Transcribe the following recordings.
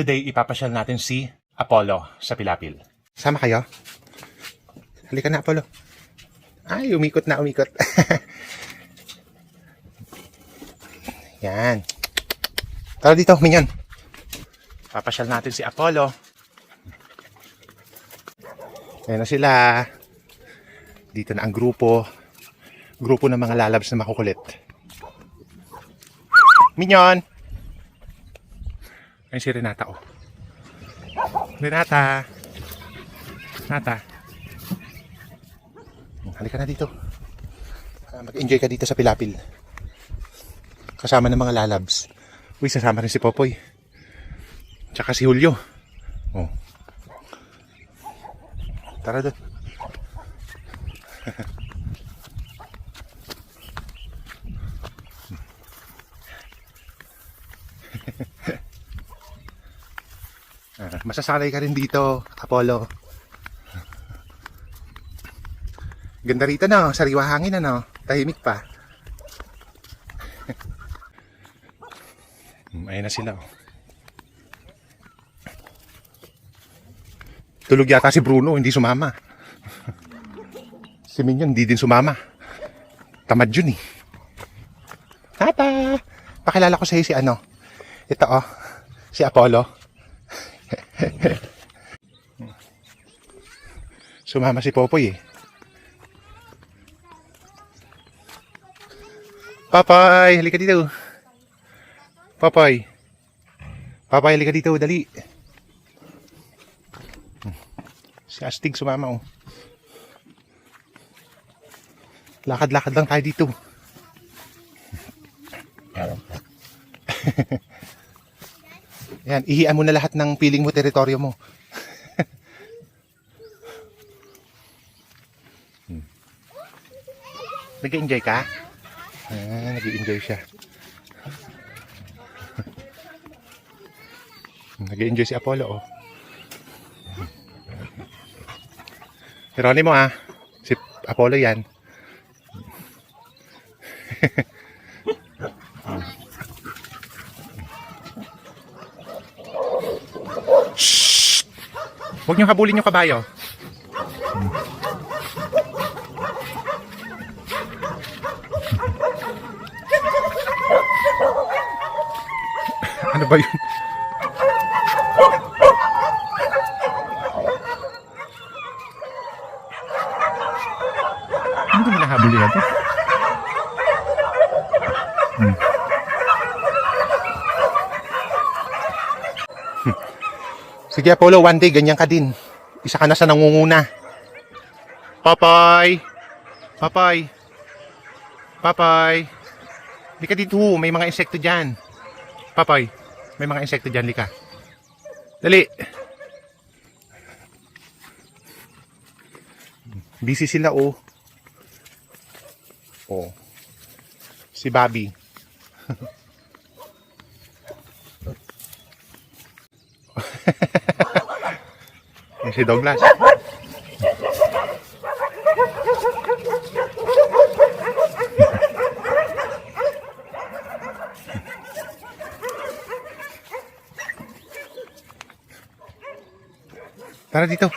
Today, ipapasyal natin si Apollo sa Pilapil. Sama kayo? Halika na, Apollo. Ay, umikot na, umikot. Yan. Tara dito, Minyon. Papasyal natin si Apollo. Ayan na sila. Dito na ang grupo. Grupo ng mga lalabs na makukulit. Minyon! Ayun si Renata, oh. Renata! Renata! Halika na dito. Ah, Mag-enjoy ka dito sa Pilapil. Kasama ng mga lalabs. Uy, sasama rin si Popoy. Tsaka si Julio. Oh. Tara doon. Masasanay ka rin dito, Apollo. Ganda rito no, sariwa hangin ano, tahimik pa. Ayun na sila. oh. Tulog yata si Bruno, hindi sumama. si Minion, hindi din sumama. Tamad yun eh. Tata! Pakilala ko sa iyo si ano. Ito oh, si Apollo. Sumama si Popoy eh. Papay, halika dito. Papay. Papay, halika dito, dali. Si Astig sumama oh. Lakad-lakad lang tayo dito. Yan, ihian mo na lahat ng piling mo, teritoryo mo. Nag-enjoy ka? Ah, nag-enjoy siya. Nag-enjoy si Apollo, oh. Geronimo, ah. Si Apollo yan. Huwag niyong habulin yung kabayo. Ano ba yun? Ano ba to? Hmm. Hmm. Sige Apollo, one day ganyan ka din. Isa ka na sa nangunguna. Papay! Papay! Papay! Lika dito, may mga insekto dyan. Papay, may mga insekto dyan, lika. Dali! Busy sila, oh. Oh. Si Bobby. Si Douglas. Tara dito.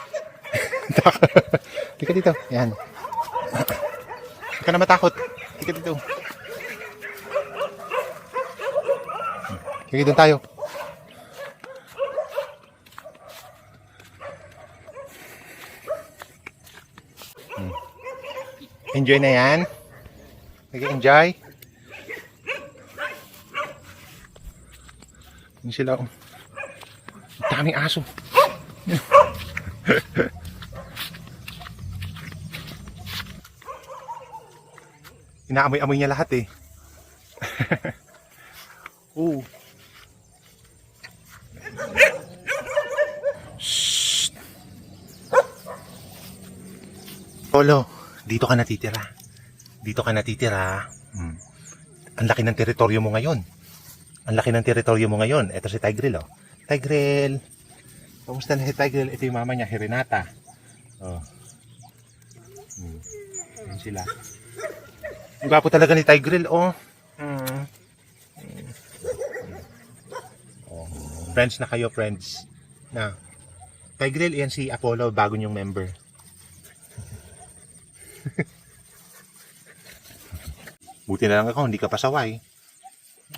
Hindi ka dito. Yan. Huwag ka na matakot. Hindi ka dito. Sige, doon tayo. Enjoy na yan. Nag-enjoy. Yun sila. Ang daming aso. Inaamoy-amoy niya lahat eh. Oo. Shh. Dito ka natitira. Dito ka natitira. Hmm. Ang laki ng teritoryo mo ngayon. Ang laki ng teritoryo mo ngayon. Ito si Tigrel, oh. Tigrel. Kamusta na si Tigrel? Ito yung mama niya, si Renata. Oh. Hmm. Yan sila. Ang gwapo talaga ni Tigrel, oh. Hmm. Oh. Friends na kayo, friends. Na. Tigrel, yan si Apollo, bago niyong member. Buti na lang ako, hindi ka pasaway.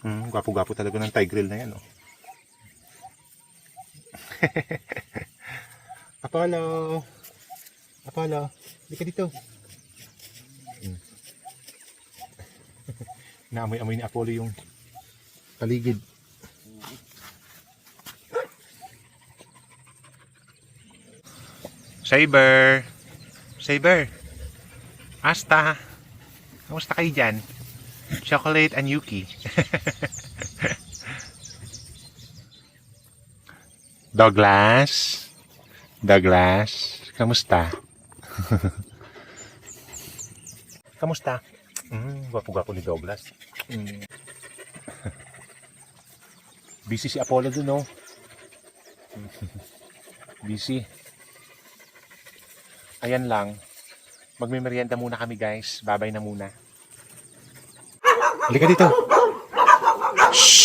Mm, gwapo-gwapo talaga ng Tigrel na yan, oh. Apollo! Apollo, hindi ka dito. Mm. Naamoy-amoy ni Apollo yung paligid. Saber! Saber! Asta! Kamusta kayo dyan? Chocolate and Yuki. Douglas? Douglas? Kamusta? Kamusta? Mm, gwapo-gwapo ni Douglas. Mm. Busy si Apollo dun, oh. Busy. Ayan lang. Magme-merienda muna kami, guys. Babay na muna. Halika dito. Shh!